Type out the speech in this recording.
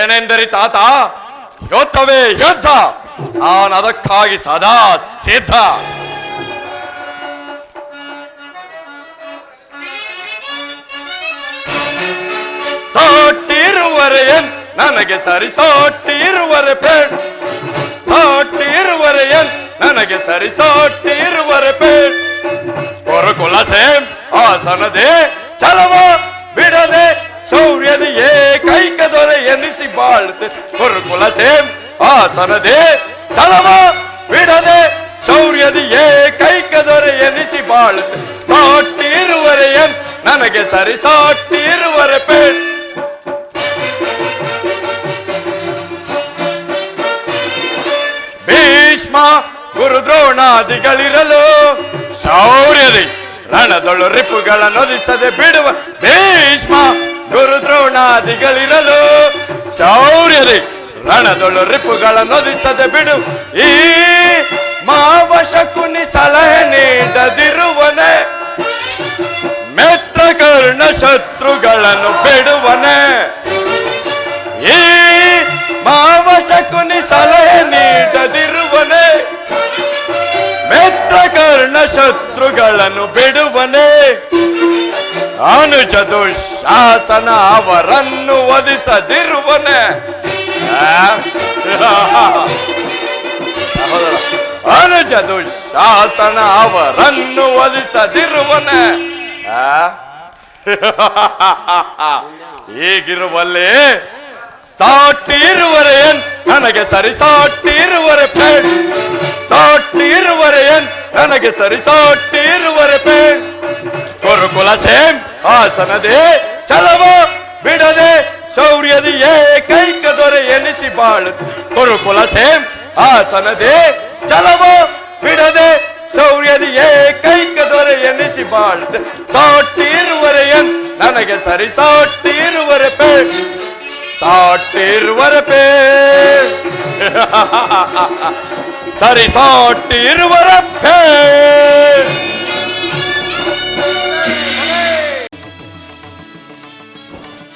ಏನೆಂದರೆ ತಾತ ಯೋತ್ತವೇ ಯುದ್ಧ ನಾನು ಅದಕ್ಕಾಗಿ ಸದಾ ಸಿದ್ಧ. ಸಾಟಿರುವರೆ ಎನ್, ನನಗೆ ಸರಿ ಸಟ್ಟಿರುವರೆ ಪೇಡ್ ಸಾಟಿರುವರೆ ಎನ್, ನನಗೆ ಸರಿ ಸಾಟಿರುವರೆ ಪೇಡ್ ಕೊರಕುಲ ಸೇಮ್ ಆಸನದೇ ಚಲವ. ಕೊರಕುಲ ಸೇಮ್ ಆಸನದೆ, ಚಲಮ ಬಿಡದೆ, ಶೌರ್ಯದ ಏಕೈಕ ದೊರೆ ಎನಿಸಿ ಬಾಳುತ್ತೆ. ಸಾಟ್ಟಿರುವರೆ ಎನ್ ನನಗೆ ಸರಿ ಸಾಟ್ಟಿರುವರೆ ಪೇಡ್ ಭೀಷ್ಮ ಗುರುದ್ರೋಣಾದಿಗಳಿರಲು ಶೌರ್ಯದಿ ರಣದೊಳು ರಿಪುಗಳ ನೊದಿಸದೆ ಬಿಡುವ ಭೀಷ್ಮ ಗುರುದ್ರೋಣಾದಿಗಳಿರಲು ಶೌರ್ಯದಿ ರಣದೊಳು ರಿಪುಗಳ ನೊದಿಸದೆ ಬಿಡು. ಈ ಮಾವಶಕುನಿ ಸಲಹೆ ನೀಡದಿರುವನೆ. ಮಿತ್ರ ಕರ್ಣ ಶತ್ರುಗಳನ್ನು ಬಿಡುವನೆ. ಈ ಮಾವ ಶಕುನಿ ಸಲಹೆ ನೀಡದಿರುವನೆ. ಮಿತ್ರ ಕರ್ಣ ಶತ್ರುಗಳನ್ನು ಬಿಡುವನೆ. ಅನುಜ ಚತುಶಾಸನ ಅವರನ್ನು ವಧಿಸದಿರುವನೆ. ಅನು ಚತುಶಾಸನ ಅವರನ್ನು ವಧಿಸದಿರುವನೆ? ಹೀಗಿರುವಲ್ಲಿ ಸಾಟಿ ಇರುವರೆ ಏನ್? ನನಗೆ ಸರಿ ಸಾಟಿ ಇರುವರೆ ಪೇಡ್ ಸಾಟಿ ಇರುವರೆ ಏನ್? ನನಗೆ ಸರಿ ಸಾಟಿ ಇರುವರೆ ಪೇಡ್ ಗುರುಕುಲ ಸೇಮ್. ಆಸನದೆ ಚಲವ ಬಿಡದೆ ಶೌರ್ಯದ ಏಕೈಕ ದೊರೆ ಎನಿಸಿ ಬಾಳು ಗುರುಕುಲ ಸೇಮ್ ಆಸನದೆ ಚಲವ ಬಿಡದೆ ಶೌರ್ಯದ ಏಕೈಕ ದೊರೆ ಎನಿಸಿ ಬಾಳುತ್ತೆ ಸಾಟಿ ಇರುವರೆ ಎನ್ ನನಗೆ ಸರಿ ಸಾಟಿ ಇರುವರೆ ಪೇ ಸಾಟಿ ಇರುವರೆ ಪೇ ಸರಿ ಸಾಟಿ ಇರುವರೆ ಪೇ